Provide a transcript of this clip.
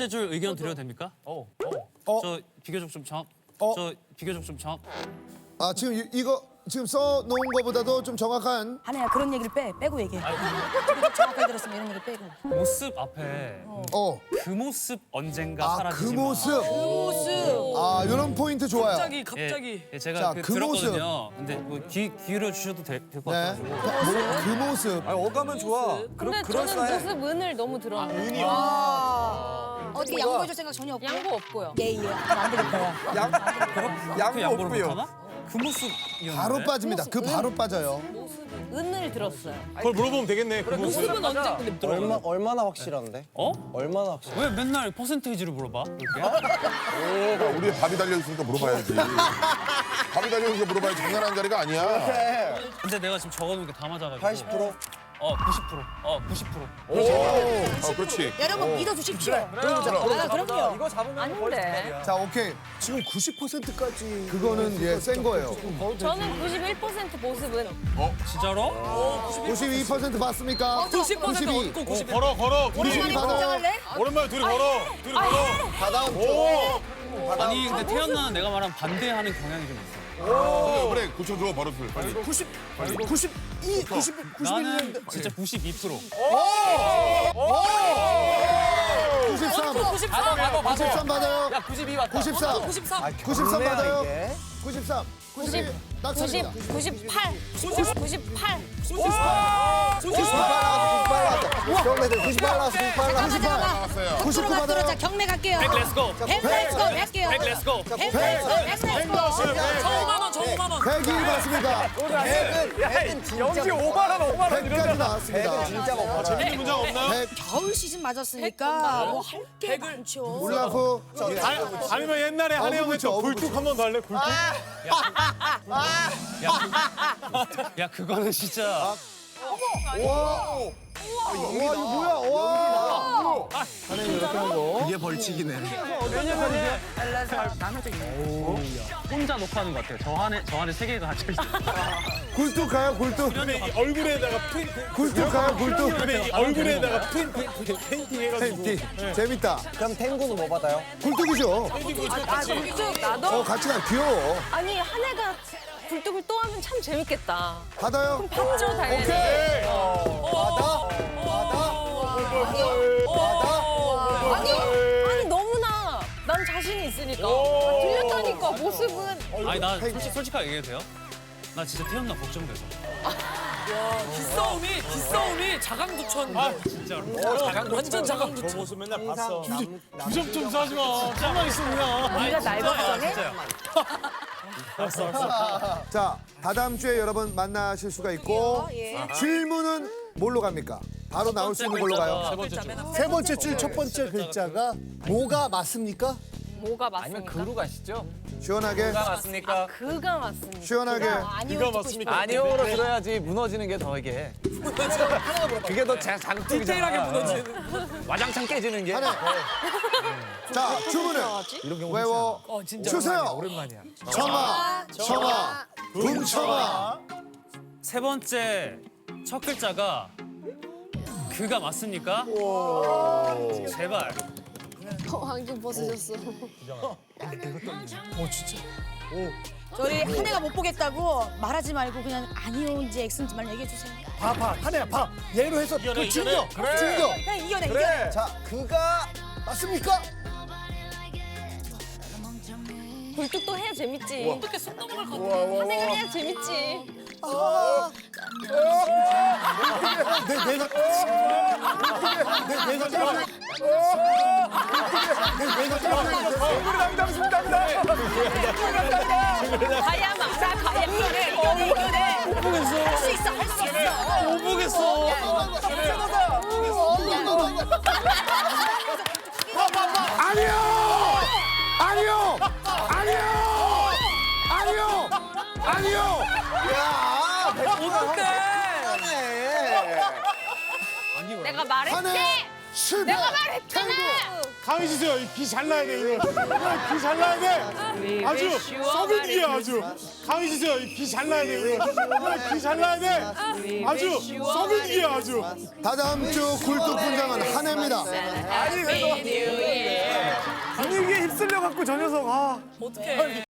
번째 줄 의견 드려도 됩니까? 어. 저 비교적 좀 정확. 어? 저 비교적 좀 정확. 아 지금 이, 이거 지금 써 놓은 거보다도 좀 정확한 한혜야 그런 얘기를 빼 빼고 얘기해. 정확하게 들었으면 이런 얘기 빼고. 모습 앞에 어. 그 모습 언젠가 아 그 사라지지만. 모습. 모습. 아 이런 포인트 좋아요. 갑자기 예, 갑자기 예, 제가 자, 그, 그 들었거든요. 근데 뭐 귀 기울여 주셔도 될 것 네. 같아가지고. 뭐, 그 모습. 아니, 어감은 좋아. 근데 그럴 저는. 모습 은을 너무 들었는데 어떻게 양보해 줄 생각 전혀 없고. 양보 없고요. 예예. 안 되겠다. 야. 양, 그 양보 양보를 없고요. 못하나? 그 모습이었는데. 바로 빠집니다. 그 바로 빠져요. 은을 들었어요. 그걸 물어보면 되겠네 그 모습 모습은 언제 근데 들어? 얼마 얼마나 확실한데? 어? 얼마나 확실? 왜 맨날 퍼센테이지를 물어봐? 그렇게? 그러니까 우리의 밥이 달려있으니까 물어봐야지. 밥이 달려있으니까 물어봐야지. 장난하는 자리가 아니야. 근데 내가 지금 적어놓은 게 다 맞아가지고. 80%? 어, 90%. 어, 90%. 어, 그렇지. 여러분 믿어주십시오. 네. 아, 그럼요. 이거 잡으면 아닌데. 자 오케이. 지금 90%까지. 그거는 예 센 거예요. 저는 91% 모습은 진짜로? 92% 봤습니까? 90% 92. 얻고 90 걸어 걸어 둘이 오랜만에 받아. 걱정할래? 오랜만에 둘이 걸어 둘이 걸어 다 다음 주. 아니, 근데 태연나는 내가 말한 반대하는 경향이 좀 있어. 그래, 고쳐줘, 버릇을. 빨리. 90, 92, 90, 91. 나는 진짜 92%. 93. 93 받아 93 받아요. 92 왔다 93. 93 93 좋네요, 받아요. 이게. 93. 92. 90, 낙찰입니다. 98, 98. 98 나왔어. 경매들 98 나왔어. 98 나왔어. 나왔어요. 99 들어가 받아요. 자 경매 갈게요. 렛츠고. 백 렛츠고 갈게요. 백 렛츠고. 백 렛츠고 백 렛츠고. 저 5만 원, 저 5만 원. 100일 받습니다. 백은 백은 진짜 영지 5만 원, 5만 원 100까지 나왔습니다. 진짜 먹어. 재밌는 문장 없나요? 100. 겨울 시즌 맞았으니까 뭐할게 많죠. 울라프. 아, 아니면 옛날에 한혜영 어부부처, 했던 어부부처. 굴뚝 한 번 더 할래? 굴뚝? 야, 그거는 진짜. 와. 와 이거 뭐야? 와. 이게 벌칙이네. 혼자 녹화하는 것 같아요. 저 안에, 저 안에 세 개가 갇혀 있어. 굴뚝 가요 굴뚝. 이 얼굴에다가 펜, 굴뚝 가요 굴뚝. 이 얼굴에다가 페인팅 해가지고 팬티. 재밌다. 그럼 탱구는 뭐 받아요? 굴뚝이죠. 아, 굴뚝 나도? 어 같이 가 귀여워. 아니, 한 해가 굴뚝을 또 하면 참 재밌겠다. 받아요. 봤죠, 당연히. 오케이. 아니, 아니, 너무나. 난 자신이 있으니까. 아, 들렸다니까, 모습은. 아니, 나 솔직, 솔직하게 얘기해도 돼요? 나 진짜 태연나 걱정돼서. 기싸움이 기싸움이 자강두천. 아 진짜로. 완전 자강두천. 저 모습 맨날 봤어. 주접 좀 사지 마. 가만 있어 그냥. 네가 날 걱정해? 자 다다음 주에 여러분 만나실 수가 있고 질문은 뭘로 갑니까? 바로 나올 수 있는 걸로 가요. 세 번째 줄 첫 번째 글자가 뭐가 맞습니까? 뭐가 맞습니까? 그루 가시죠. 시원하게 맞습니까? 그가 맞습니까? 시원하게 그가 맞습니까 아니오로 들어야지 무너지는 게 더 이게. 그게 더 자- 자극적이잖아. 디테일하게 무너지는 와장창 깨지는 게. 하나. 자 주문을 외워 주세요. 오랜만이야. 청아 청아 붕청아 세 번째 첫 글자가 그가 맞습니까? 제발. 안경 벗으셨어. 저희 한 해가 못 보겠다고 말하지 말고 그냥 아니오인지 X인지 말 얘기해 주세요. 봐, 봐. 한혜야, 봐. 얘로 해서 그 증거. 증거. 그냥 이겨내 이겨내. 그래. 자, 그가 맞습니까? 굴뚝도 해야 재밌지. 어떻게 속 넘어갈 것 같아. 한해가 해야 재밌지. 내, 내가. 내, 내가. 가야 막사 가야 이겨내 이겨내 이겨내. 할수 있어 할 수 있어. 못 보겠어. 아니요 아니요 아니요 아니요 아니요 내가 말했지. 한해 실패 내가 말했잖아. 가만히 있으세요 비잘 나야 돼 이거 비잘 나야 돼 아주 썩은 기야 아주 가만히 있으세요 비잘 나야 돼 이거 비잘 나야 돼 아주 썩은 기야 아주 다다음 주 굴뚝 분장은 한 해입니다. Happy New Year. 휩쓸려 갖고 저 녀석 아. 어떡해.